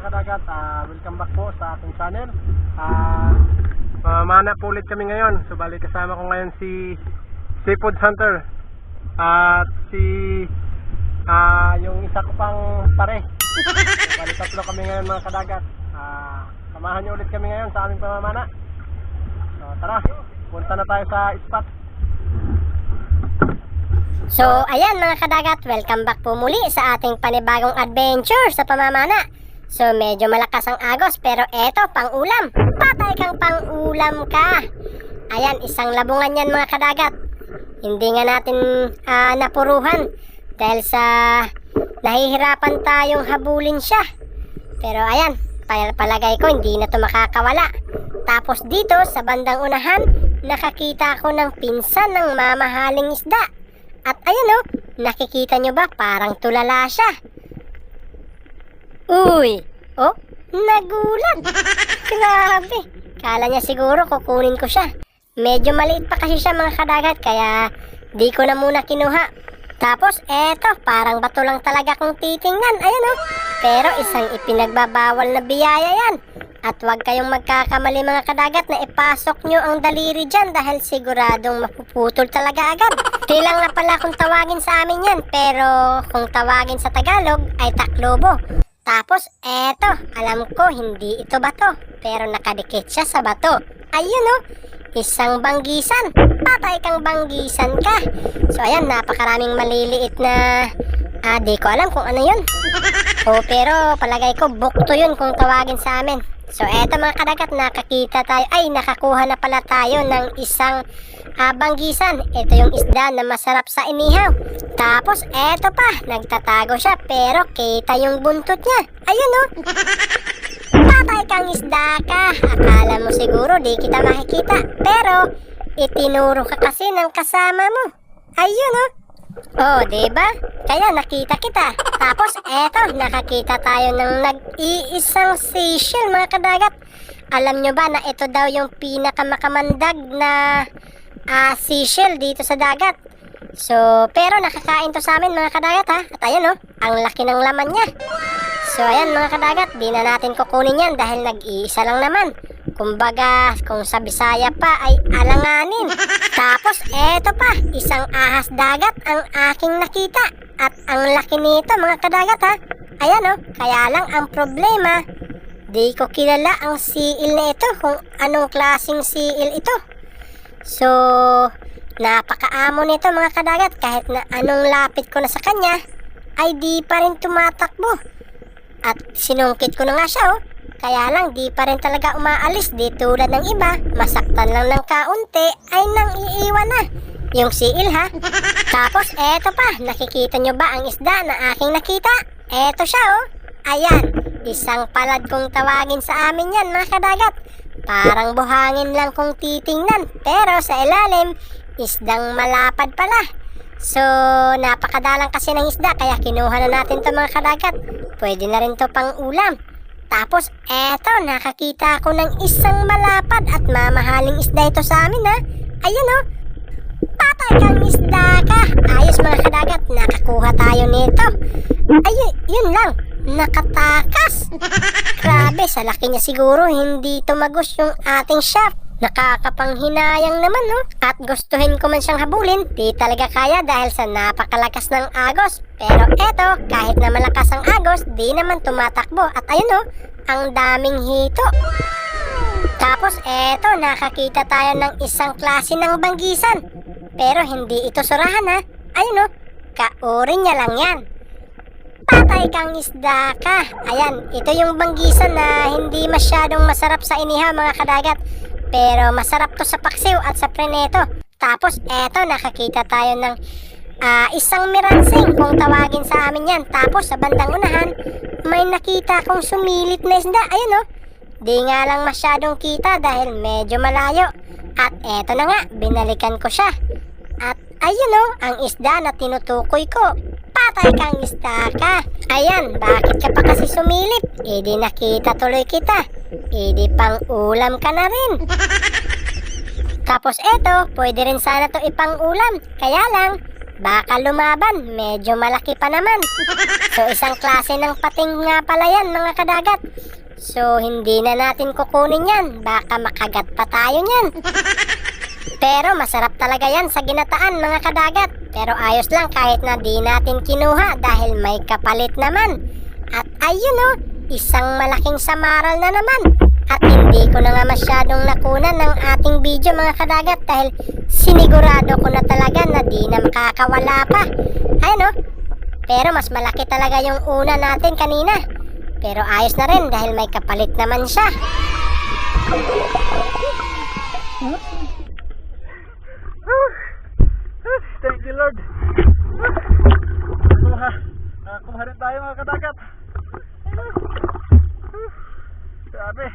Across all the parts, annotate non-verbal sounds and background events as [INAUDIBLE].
mga kadagat, Ah, welcome back po sa ating channel. Ah, mamana po ulit kami ngayon. So kasama ko ngayon si Seafood Hunter at si ah yung isa ko pang pare. So, bali tatlo kami ngayon mga kadagat. Ah, samahan niyo ulit kami ngayon sa aming pamamana. So tara, punta na tayo sa spot. So, ayan mga kadagat, welcome back po muli sa ating panibagong adventure sa pamamana. So, medyo malakas ang agos pero eto, pang ulam. Patay kang pang ulam ka. Ayan, isang labungan yan mga kadagat. Hindi nga natin ah, napuruhan dahil sa nahihirapan tayong habulin siya. Pero ayan, pal- palagay ko hindi na to makakawala. Tapos dito sa bandang unahan, nakakita ako ng pinsan ng mamahaling isda. At ayun oh, nakikita nyo ba parang tulala siya? Uy! Oh, nagulat! [LAUGHS] Grabe! Kala niya siguro kukunin ko siya. Medyo maliit pa kasi siya mga kadagat kaya di ko na muna kinuha. Tapos eto, parang bato lang talaga kung titingnan. Ayun oh. Pero isang ipinagbabawal na biyaya yan. At huwag kayong magkakamali mga kadagat na ipasok nyo ang daliri dyan dahil siguradong mapuputol talaga agad. Tilang nga pala kung tawagin sa amin yan, pero kung tawagin sa Tagalog ay taklobo. Tapos eto, alam ko hindi ito bato, pero nakadikit siya sa bato. Ayun oh, isang banggisan. Patay kang banggisan ka. So ayan, napakaraming maliliit na... Ah, di ko alam kung ano yun. Oh, pero palagay ko bukto yun kung tawagin sa amin. So eto mga kadagat, nakakita tayo, ay nakakuha na pala tayo ng isang ah, banggisan. Ito yung isda na masarap sa inihaw. Tapos eto pa, nagtatago siya pero kita yung buntot niya. Ayun oh. Patay kang isda ka. Akala mo siguro di kita makikita. Pero itinuro ka kasi ng kasama mo. Ayun oh. Oh, 'di ba? Kaya nakita kita. Tapos eto, nakakita tayo ng nag-iisang seashell mga kadagat. Alam nyo ba na ito daw yung pinakamakamandag na ah, seashell dito sa dagat? So, pero nakakain to sa amin mga kadagat ha. At ayan oh, ang laki ng laman niya. So ayan mga kadagat, di na natin kukunin yan dahil nag-iisa lang naman. Kumbaga, kung sa Bisaya pa ay alanganin. [LAUGHS] Tapos eto pa, isang ahas dagat ang aking nakita. At ang laki nito mga kadagat ha. Ayan oh, kaya lang ang problema, di ko kilala ang seal na ito kung anong klaseng seal ito. So, napakaamo nito mga kadagat kahit na anong lapit ko na sa kanya ay di pa rin tumatakbo. At sinungkit ko na nga siya oh. Kaya lang di pa rin talaga umaalis di tulad ng iba. Masaktan lang ng kaunti ay nang iiwan na. Yung siil ha. Tapos eto pa, nakikita nyo ba ang isda na aking nakita? Eto siya oh. Ayan, isang palad kong tawagin sa amin yan mga kadagat. Parang buhangin lang kung titingnan. Pero sa ilalim, isdang malapad pala. So, napakadalang kasi ng isda kaya kinuha na natin to mga kadagat. Pwede na rin to pang ulam. Tapos, eto, nakakita ako ng isang malapad at mamahaling isda ito sa amin ha. Ayun oh. Patay kang isda ka. Ayos mga kadagat, nakakuha tayo nito. Ayun, yun lang. Nakatakas. [LAUGHS] Grabe, sa laki niya siguro hindi tumagos yung ating shaft. Nakakapanghinayang naman no. At gustuhin ko man siyang habulin, di talaga kaya dahil sa napakalakas ng agos. Pero eto, kahit na malakas ang agos, di naman tumatakbo. At ayun no, ang daming hito. Tapos eto, nakakita tayo ng isang klase ng banggisan. Pero hindi ito surahan ha. Ayun no, kauri niya lang yan. Patay kang isda ka. Ayan, ito yung banggisan na hindi masyadong masarap sa inihaw mga kadagat. Pero masarap to sa paksiw at sa preneto. Tapos eto, nakakita tayo ng ah, isang miransing kung tawagin sa amin yan. Tapos sa bandang unahan, may nakita kong sumilit na isda. Ayun oh. Di nga lang masyadong kita dahil medyo malayo. At eto na nga, binalikan ko siya. At ayun oh, ang isda na tinutukoy ko. Patay kang isda ka. Ayan, bakit ka pa kasi sumilip? E di nakita tuloy kita. E di pang ulam ka na rin. [LAUGHS] Tapos eto, pwede rin sana to ipang ulam. Kaya lang, baka lumaban, medyo malaki pa naman. [LAUGHS] So isang klase ng pating nga pala yan mga kadagat. So hindi na natin kukunin yan, baka makagat pa tayo niyan. [LAUGHS] Pero masarap talaga yan sa ginataan mga kadagat. Pero ayos lang kahit na di natin kinuha dahil may kapalit naman. At ayun oh, isang malaking samaral na naman. At hindi ko na nga masyadong nakunan ng ating video mga kadagat dahil sinigurado ko na talaga na di na makakawala pa. Ayun oh, pero mas malaki talaga yung una natin kanina. Pero ayos na rin dahil may kapalit naman siya. Thank you, Lord. Kumuha. Uh, kumuha rin tayo mga kadagat. Sabi.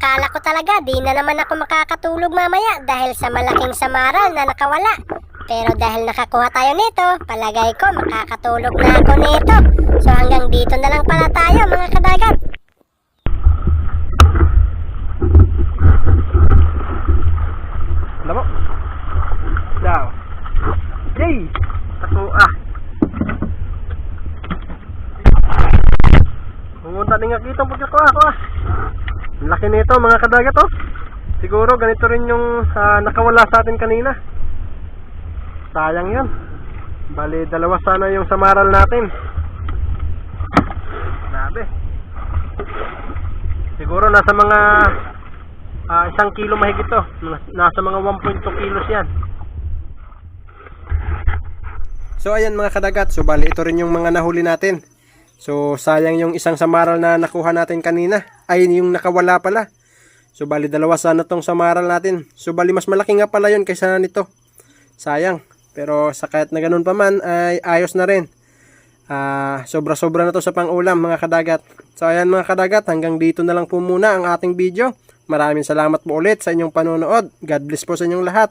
Akala ko talaga di na naman ako makakatulog mamaya dahil sa malaking samaral na nakawala. Pero dahil nakakuha tayo nito, palagay ko makakatulog na ako nito. So hanggang dito na lang pala tayo mga kadagat. Alam mo? Daw. Yay! Ako ah. Pumunta din nga kitang pagkakuha ko ah. Laki nito mga kadagat oh. Siguro ganito rin yung ah, nakawala sa atin kanina. Sayang yun. Bali, dalawa sana yung samaral natin. Grabe. Siguro nasa mga Ah, isang kilo mahigit to. Nas- Nasa mga 1.2 kilos yan. So ayan mga kadagat, so bali ito rin yung mga nahuli natin. So sayang yung isang samaral na nakuha natin kanina. Ay yung nakawala pala. So bali dalawa sana tong samaral natin. So bali mas malaki nga pala yun kaysa nito. Sayang. Pero sa kahit na ganun pa man ay ayos na rin. Ah, sobra-sobra na to sa pang-ulam mga kadagat. So ayan mga kadagat, hanggang dito na lang po muna ang ating video. Maraming salamat po ulit sa inyong panonood. God bless po sa inyong lahat.